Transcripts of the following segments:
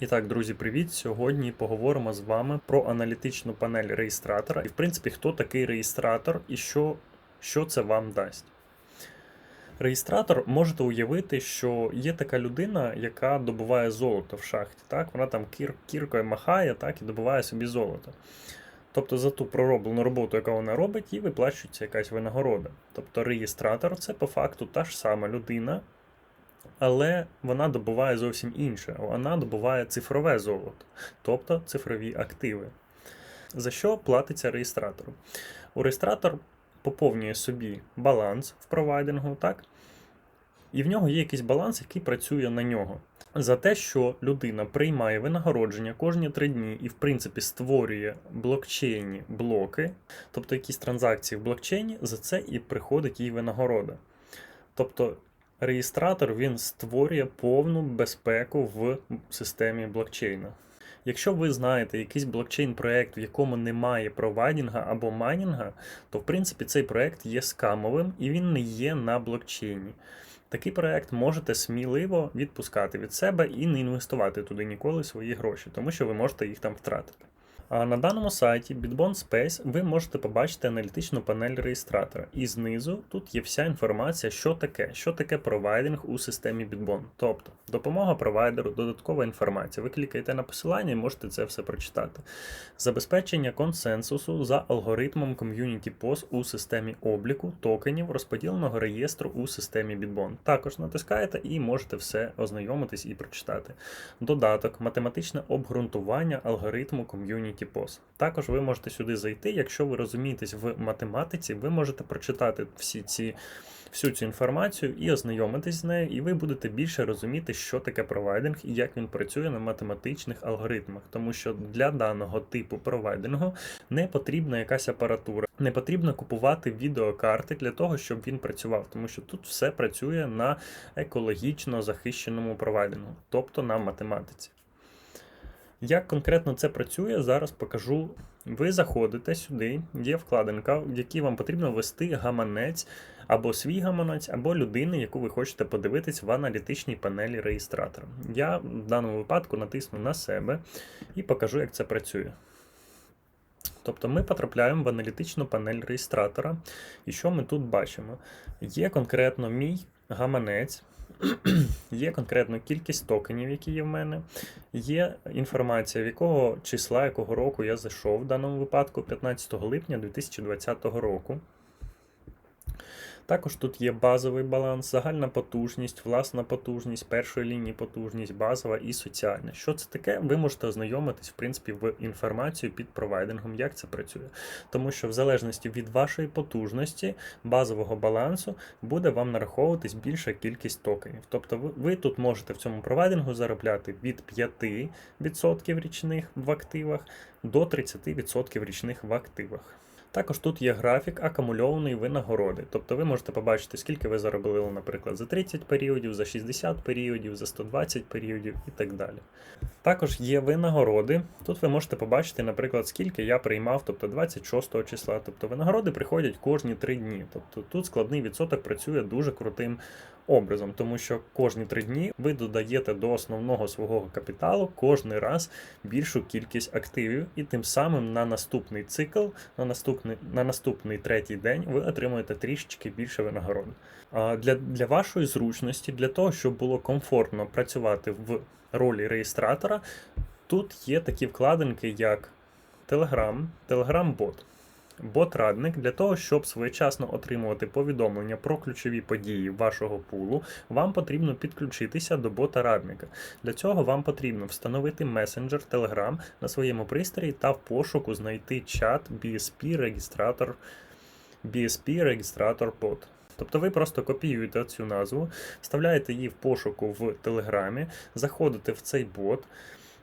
І так, друзі, привіт! Сьогодні поговоримо з вами про аналітичну панель реєстратора. І, в принципі, хто такий реєстратор і що, що це вам дасть. Реєстратор можете уявити, що є така людина, яка добуває золото в шахті. Так? Вона там кір, кіркою махає так, і добуває собі золото. Тобто за ту пророблену роботу, яку вона робить, їй виплачується якась винагорода. Тобто реєстратор це по факту та ж сама людина, але вона добуває зовсім інше. Вона добуває цифрове золото, тобто цифрові активи. За що платиться реєстратору? У реєстратор поповнює собі баланс в провайдингу, так? І в нього є якийсь баланс, який працює на нього. За те, що людина приймає винагородження кожні три дні і, в принципі, створює блокчейні блоки, тобто якісь транзакції в блокчейні, за це і приходить їй винагорода. Тобто реєстратор він створює повну безпеку в системі блокчейна. Якщо ви знаєте якийсь блокчейн-проект, в якому немає провайдінга або майнінга, то в принципі цей проект є скамовим і він не є на блокчейні. Такий проект можете сміливо відпускати від себе і не інвестувати туди ніколи свої гроші, тому що ви можете їх там втратити. На даному сайті Bitbond Space ви можете побачити аналітичну панель реєстратора. І знизу тут є вся інформація, що таке, що таке провайдинг у системі Bitbond. Тобто допомога провайдеру, додаткова інформація. Ви клікаєте на посилання і можете це все прочитати. Забезпечення консенсусу за алгоритмом Community POS у системі обліку токенів розподіленого реєстру у системі Bitbond. Також натискаєте і можете все ознайомитись і прочитати. Додаток, математичне обґрунтування алгоритму Community POS. Також ви можете сюди зайти. Якщо ви розумієтесь в математиці, ви можете прочитати всі ці. Всю цю інформацію і ознайомитись з нею, і ви будете більше розуміти, що таке провайдинг і як він працює на математичних алгоритмах, тому що для даного типу провайдингу не потрібна якась апаратура, не потрібно купувати відеокарти для того, щоб він працював, тому що тут все працює на екологічно захищеному провайдингу, тобто на математиці. Як конкретно це працює, зараз покажу. Ви заходите сюди, є вкладинка, в якій вам потрібно ввести гаманець або свій гаманець, або людини, яку ви хочете подивитись в аналітичній панелі реєстратора. Я в даному випадку натисну на себе і покажу, як це працює. Тобто ми потрапляємо в аналітичну панель реєстратора, і що ми тут бачимо? Є конкретно мій гаманець. Є конкретно кількість токенів, які є в мене. Є інформація, в якого числа, якого року я зайшов в даному випадку 15 липня 2020 року. Також тут є базовий баланс, загальна потужність, власна потужність, першої лінії потужність, базова і соціальна. Що це таке? Ви можете ознайомитись в принципі в інформацію під провайдингом, як це працює. Тому що в залежності від вашої потужності, базового балансу, буде вам нараховуватись більша кількість токенів. Тобто ви, ви тут можете в цьому провайдингу заробляти від 5% річних в активах до 30% річних в активах. Також тут є графік акумульованої винагороди. Тобто ви можете побачити, скільки ви заробили, наприклад, за 30 періодів, за 60 періодів, за 120 періодів і так далі. Також є винагороди. Тут ви можете побачити, наприклад, скільки я приймав, тобто 26 числа. Тобто винагороди приходять кожні 3 дні. Тобто тут складний відсоток працює дуже крутим образом, тому що кожні 3 дні ви додаєте до основного свого капіталу кожний раз більшу кількість активів, і тим самим на наступний цикл, на наступний на наступний третій день ви отримуєте трішечки більше винагород. Для, для вашої зручності, для того, щоб було комфортно працювати в ролі реєстратора, тут є такі вкладинки, як Telegram, Telegram-бот. Бот-радник для того, щоб своєчасно отримувати повідомлення про ключові події вашого пулу, вам потрібно підключитися до бота-радника. Для цього вам потрібно встановити месенджер Telegram на своєму пристрої та в пошуку знайти чат BSP регістратор BSP регістратор бот. Тобто ви просто копіюєте цю назву, вставляєте її в пошуку в Телеграмі, заходите в цей бот,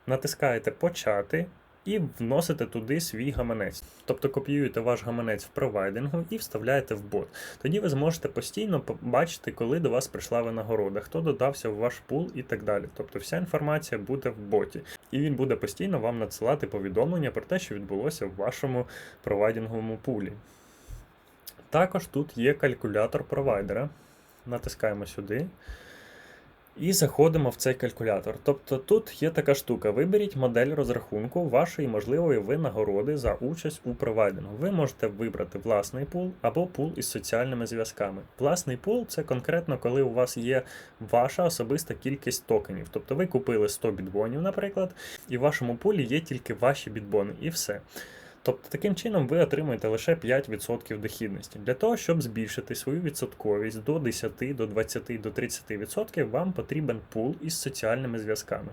натискаєте Почати і вносите туди свій гаманець. Тобто копіюєте ваш гаманець в провайдингу і вставляєте в бот. Тоді ви зможете постійно побачити, коли до вас прийшла винагорода, хто додався в ваш пул і так далі. Тобто вся інформація буде в боті. І він буде постійно вам надсилати повідомлення про те, що відбулося в вашому провайдинговому пулі. Також тут є калькулятор провайдера. Натискаємо сюди. І заходимо в цей калькулятор. Тобто тут є така штука: виберіть модель розрахунку вашої можливої винагороди за участь у провайдингу. Ви можете вибрати власний пул або пул із соціальними зв'язками. Власний пул це конкретно, коли у вас є ваша особиста кількість токенів. Тобто ви купили 100 бітбонів, наприклад, і в вашому пулі є тільки ваші бітбони, і все. Тобто таким чином ви отримуєте лише 5% дохідності. Для того, щоб збільшити свою відсотковість до 10, до 20, до 30%, вам потрібен пул із соціальними зв'язками.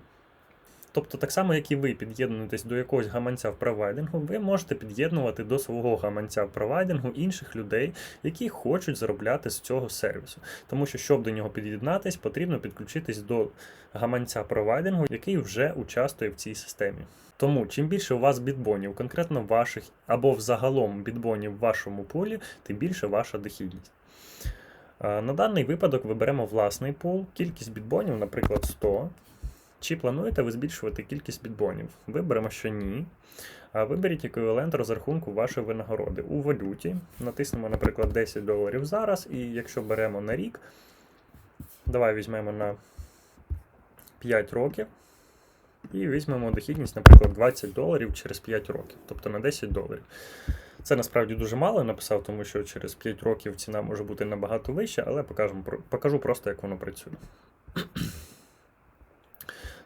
Тобто, так само, як і ви під'єднуєтесь до якогось гаманця в провайдингу, ви можете під'єднувати до свого гаманця в провайдингу інших людей, які хочуть заробляти з цього сервісу. Тому що, щоб до нього під'єднатись, потрібно підключитись до гаманця провайдингу, який вже участвує в цій системі. Тому чим більше у вас бітбонів, конкретно ваших або взагалом бітбонів в вашому пулі, тим більше ваша дохідність. На даний випадок виберемо власний пул, кількість бітбонів, наприклад, 100. Чи плануєте ви збільшувати кількість бітбонів? Виберемо, що ні. Виберіть еквівалент розрахунку вашої винагороди у валюті. Натиснемо, наприклад, 10 доларів зараз, і якщо беремо на рік, давай візьмемо на 5 років. І візьмемо дохідність, наприклад, 20 доларів через 5 років, тобто на 10 доларів. Це насправді дуже мало написав, тому що через 5 років ціна може бути набагато вища, але покажу, покажу просто, як воно працює.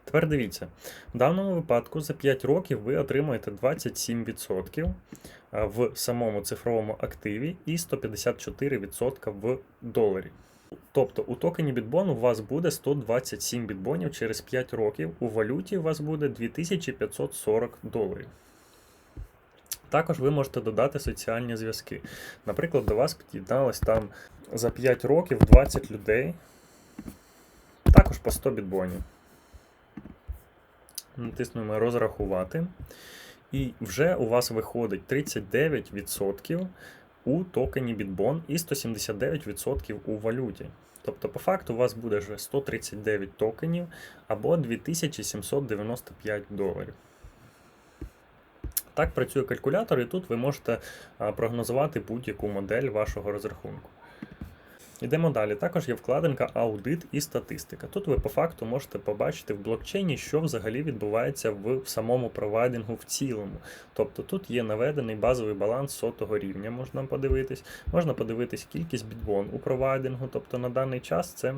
Тепер дивіться, в даному випадку за 5 років ви отримаєте 27% в самому цифровому активі і 154% в доларі. Тобто у токені бітбон у вас буде 127 бітбонів через 5 років, у валюті у вас буде 2540 доларів. Також ви можете додати соціальні зв'язки. Наприклад, до вас під'єдналось там за 5 років 20 людей, також по 100 бітбонів. Натиснемо розрахувати. І вже у вас виходить 39% у токені Bitbon і 179% у валюті. Тобто, по факту, у вас буде вже 139 токенів або 2795 доларів. Так працює калькулятор, і тут ви можете прогнозувати будь-яку модель вашого розрахунку. Йдемо далі. Також є вкладинка аудит і статистика. Тут ви по факту можете побачити в блокчейні, що взагалі відбувається в самому провайдингу в цілому. Тобто тут є наведений базовий баланс сотого рівня, можна подивитись. Можна подивитись кількість бітбон у провайдингу. Тобто на даний час це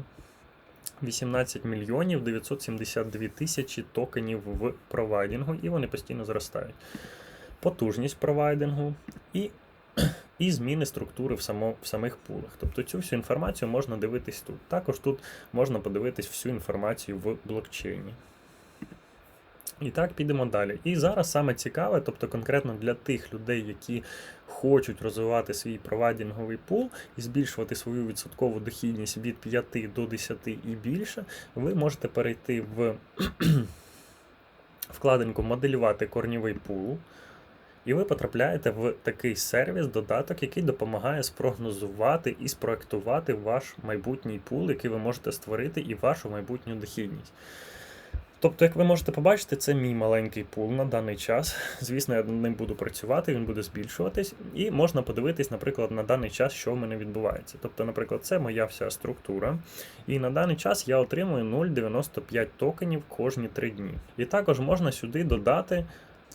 18 мільйонів 972 тисячі токенів в провайдингу, і вони постійно зростають. Потужність провайдингу і і зміни структури в само, в самих пулах. Тобто цю всю інформацію можна дивитись тут. Також тут можна подивитись всю інформацію в блокчейні. І так, підемо далі. І зараз саме цікаве, тобто конкретно для тих людей, які хочуть розвивати свій провайдинговий пул і збільшувати свою відсоткову дохідність від 5 до 10 і більше, ви можете перейти в вкладинку Моделювати корнівий пул. І ви потрапляєте в такий сервіс, додаток, який допомагає спрогнозувати і спроектувати ваш майбутній пул, який ви можете створити, і вашу майбутню дохідність. Тобто, як ви можете побачити, це мій маленький пул на даний час. Звісно, я над ним буду працювати, він буде збільшуватись, і можна подивитись, наприклад, на даний час, що в мене відбувається. Тобто, наприклад, це моя вся структура. І на даний час я отримую 0,95 токенів кожні 3 дні. І також можна сюди додати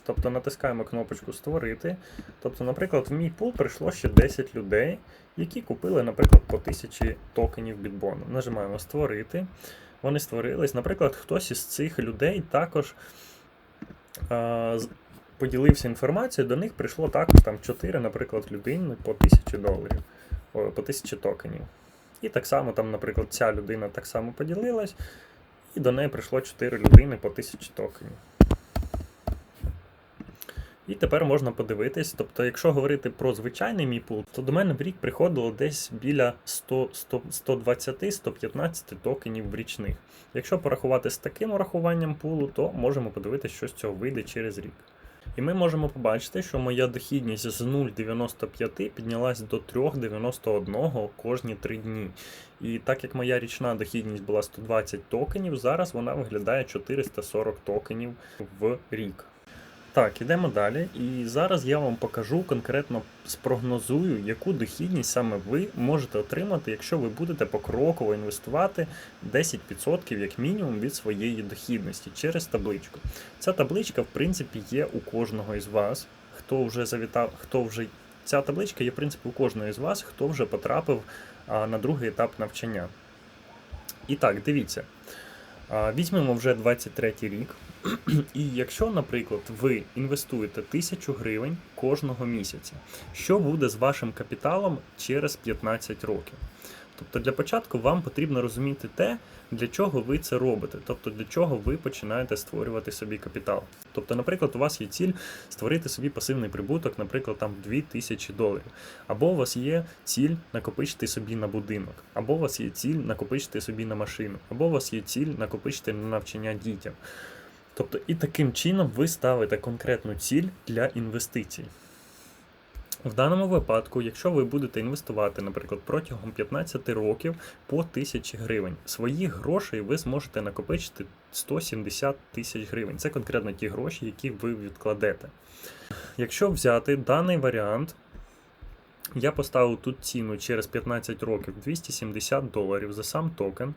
Тобто натискаємо кнопочку Створити. Тобто, наприклад, в мій пул прийшло ще 10 людей, які купили, наприклад, по 1000 токенів бітбону. Нажимаємо Створити. Вони створились. Наприклад, хтось із цих людей також а, поділився інформацією, до них прийшло також там 4, наприклад, людини по 1000 доларів, о, по 1000 токенів. І так само, там, наприклад, ця людина так само поділилась, і до неї прийшло 4 людини по 1000 токенів. І тепер можна подивитись. Тобто, якщо говорити про звичайний мій пул, то до мене в рік приходило десь біля 120-115 токенів річних. Якщо порахувати з таким урахуванням пулу, то можемо подивитися, що з цього вийде через рік. І ми можемо побачити, що моя дохідність з 0,95 піднялась до 3,91 кожні 3 дні. І так як моя річна дохідність була 120 токенів, зараз вона виглядає 440 токенів в рік. Так, ідемо далі. І зараз я вам покажу конкретно спрогнозую, яку дохідність саме ви можете отримати, якщо ви будете покроково інвестувати 10% як мінімум від своєї дохідності через табличку. Ця табличка, в принципі, є у кожного із вас. Хто вже завітав, хто вже ця табличка є, в принципі, у кожного із вас, хто вже потрапив на другий етап навчання. І так, дивіться. Візьмемо вже 23 рік. І якщо, наприклад, ви інвестуєте 1000 гривень кожного місяця, що буде з вашим капіталом через 15 років? Тобто для початку вам потрібно розуміти те, для чого ви це робите, тобто для чого ви починаєте створювати собі капітал. Тобто, наприклад, у вас є ціль створити собі пасивний прибуток, наприклад, там 2000 доларів. Або у вас є ціль накопичити собі на будинок, або у вас є ціль накопичити собі на машину, або у вас є ціль накопичити на навчання дітям. Тобто, і таким чином ви ставите конкретну ціль для інвестицій. В даному випадку, якщо ви будете інвестувати, наприклад, протягом 15 років по 1000 гривень, своїх грошей ви зможете накопичити 170 тисяч гривень. Це конкретно ті гроші, які ви відкладете. Якщо взяти даний варіант, я поставив тут ціну через 15 років 270 доларів за сам токен.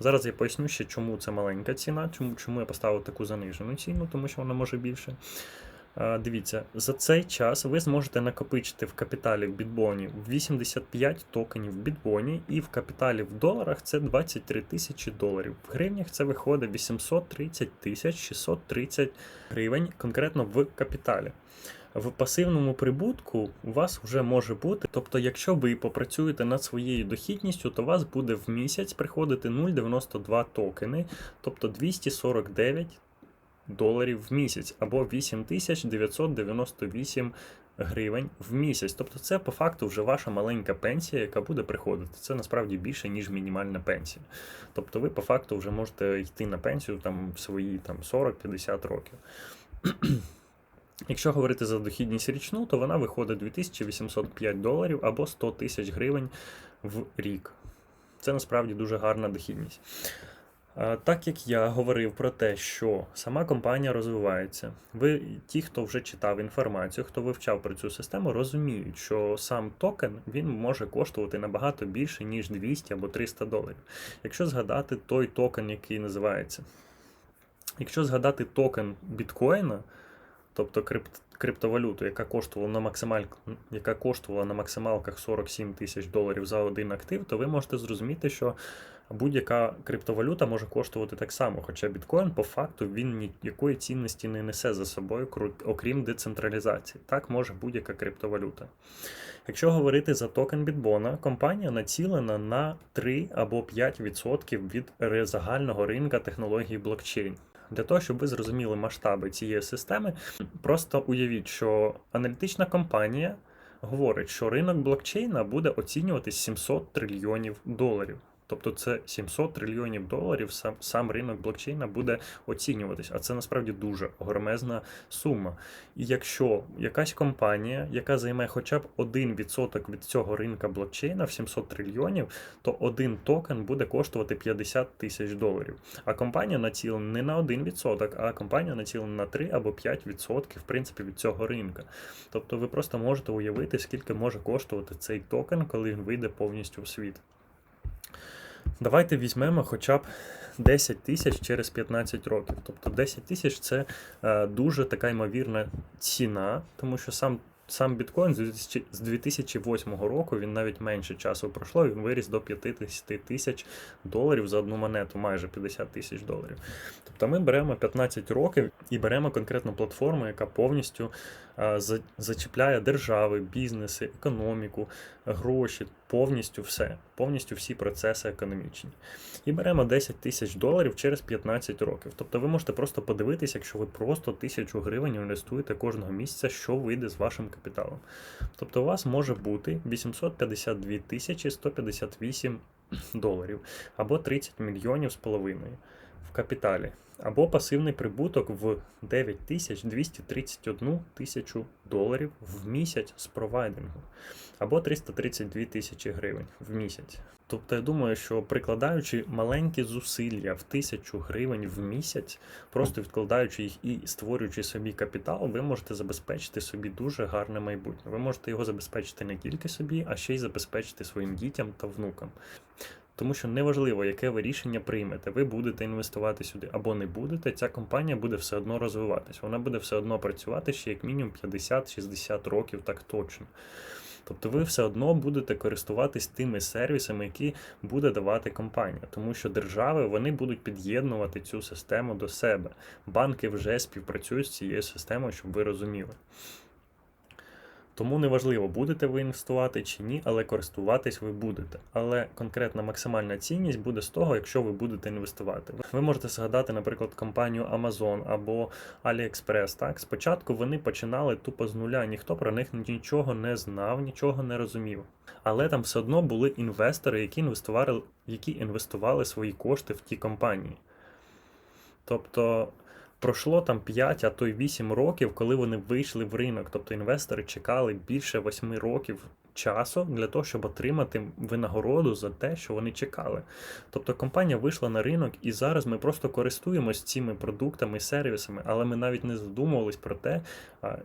Зараз я поясню ще, чому це маленька ціна, чому, чому я поставив таку занижену ціну, тому що вона може більше. А, Дивіться, за цей час ви зможете накопичити в капіталі в бітбоні 85 токенів в бітбоні, і в капіталі в доларах це 23 тисячі доларів. В гривнях це виходить 830 тисяч 630 гривень конкретно в капіталі. В пасивному прибутку у вас вже може бути, тобто, якщо ви попрацюєте над своєю дохідністю, то у вас буде в місяць приходити 0,92 токени, тобто 249 доларів в місяць або 8998 гривень в місяць. Тобто це по факту вже ваша маленька пенсія, яка буде приходити. Це насправді більше, ніж мінімальна пенсія. Тобто ви по факту вже можете йти на пенсію там в свої там 40-50 років. Якщо говорити за дохідність річну, то вона виходить 2805 доларів або 100 тисяч гривень в рік. Це насправді дуже гарна дохідність. Так як я говорив про те, що сама компанія розвивається, ви, ті, хто вже читав інформацію, хто вивчав про цю систему, розуміють, що сам токен він може коштувати набагато більше, ніж 200 або 300 доларів. Якщо згадати той токен, який називається, якщо згадати токен біткоїна, тобто крипт, криптовалюту, яка коштувала на максималь... яка коштувала на максималках 47 тисяч доларів за один актив, то ви можете зрозуміти, що будь-яка криптовалюта може коштувати так само. Хоча біткоін, по факту, він ніякої цінності не несе за собою, окрім децентралізації. Так може будь-яка криптовалюта. Якщо говорити за токен Бітбона, компанія націлена на 3 або 5% від загального ринка технологій блокчейн. Для того, щоб ви зрозуміли масштаби цієї системи, просто уявіть, що аналітична компанія говорить, що ринок блокчейна буде оцінюватись 700 трильйонів доларів. Тобто це 700 трильйонів доларів сам сам ринок блокчейна буде оцінюватись, а це насправді дуже огромезна сума. І якщо якась компанія, яка займе хоча б 1% від цього ринка блокчейна в 700 трильйонів, то один токен буде коштувати 50 тисяч доларів. А компанія націлена не на 1%, а компанія націлена на 3 або 5% в принципі від цього ринка. Тобто ви просто можете уявити, скільки може коштувати цей токен, коли він вийде повністю в світ. Давайте візьмемо хоча б 10 тисяч через 15 років. Тобто 10 тисяч це е, дуже така ймовірна ціна, тому що сам сам біткоін з 2008 року він навіть менше часу пройшло, він виріс до 50 тисяч доларів за одну монету, майже 50 тисяч доларів. Тобто ми беремо 15 років і беремо конкретну платформу, яка повністю зачіпляє держави, бізнеси, економіку, гроші, повністю все, повністю всі процеси економічні. І беремо 10 тисяч доларів через 15 років. Тобто ви можете просто подивитися, якщо ви просто тисячу гривень інвестуєте кожного місяця, що вийде з вашим капіталом. Тобто у вас може бути 852 тисячі 158 доларів або 30 мільйонів з половиною в капіталі. або пасивний прибуток в 9231 тисячу доларів в місяць з провайдингу, або 332 тисячі гривень в місяць. Тобто я думаю, що прикладаючи маленькі зусилля в тисячу гривень в місяць, просто відкладаючи їх і створюючи собі капітал, ви можете забезпечити собі дуже гарне майбутнє. Ви можете його забезпечити не тільки собі, а ще й забезпечити своїм дітям та внукам. Тому що неважливо, яке ви рішення приймете, ви будете інвестувати сюди або не будете, ця компанія буде все одно розвиватись. Вона буде все одно працювати ще як мінімум 50-60 років, так точно. Тобто ви все одно будете користуватись тими сервісами, які буде давати компанія, тому що держави вони будуть під'єднувати цю систему до себе. Банки вже співпрацюють з цією системою, щоб ви розуміли. Тому неважливо, будете ви інвестувати чи ні, але користуватись ви будете. Але конкретна максимальна цінність буде з того, якщо ви будете інвестувати. Ви можете згадати, наприклад, компанію Amazon або AliExpress. Так, спочатку вони починали тупо з нуля, ніхто про них нічого не знав, нічого не розумів. Але там все одно були інвестори, які інвестували, які інвестували свої кошти в ті компанії. Тобто пройшло там 5, а то й 8 років, коли вони вийшли в ринок. Тобто інвестори чекали більше 8 років часу для того, щоб отримати винагороду за те, що вони чекали. Тобто компанія вийшла на ринок, і зараз ми просто користуємось цими продуктами і сервісами, але ми навіть не задумувались про те,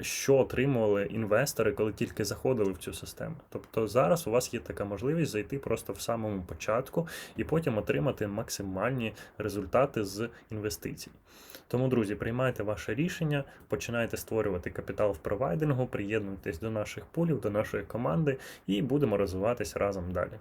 що отримували інвестори, коли тільки заходили в цю систему. Тобто зараз у вас є така можливість зайти просто в самому початку і потім отримати максимальні результати з інвестицій. Тому, друзі, приймайте ваше рішення, починайте створювати капітал в провайдингу, приєднуйтесь до наших пулів, до нашої команди і будемо розвиватись разом далі.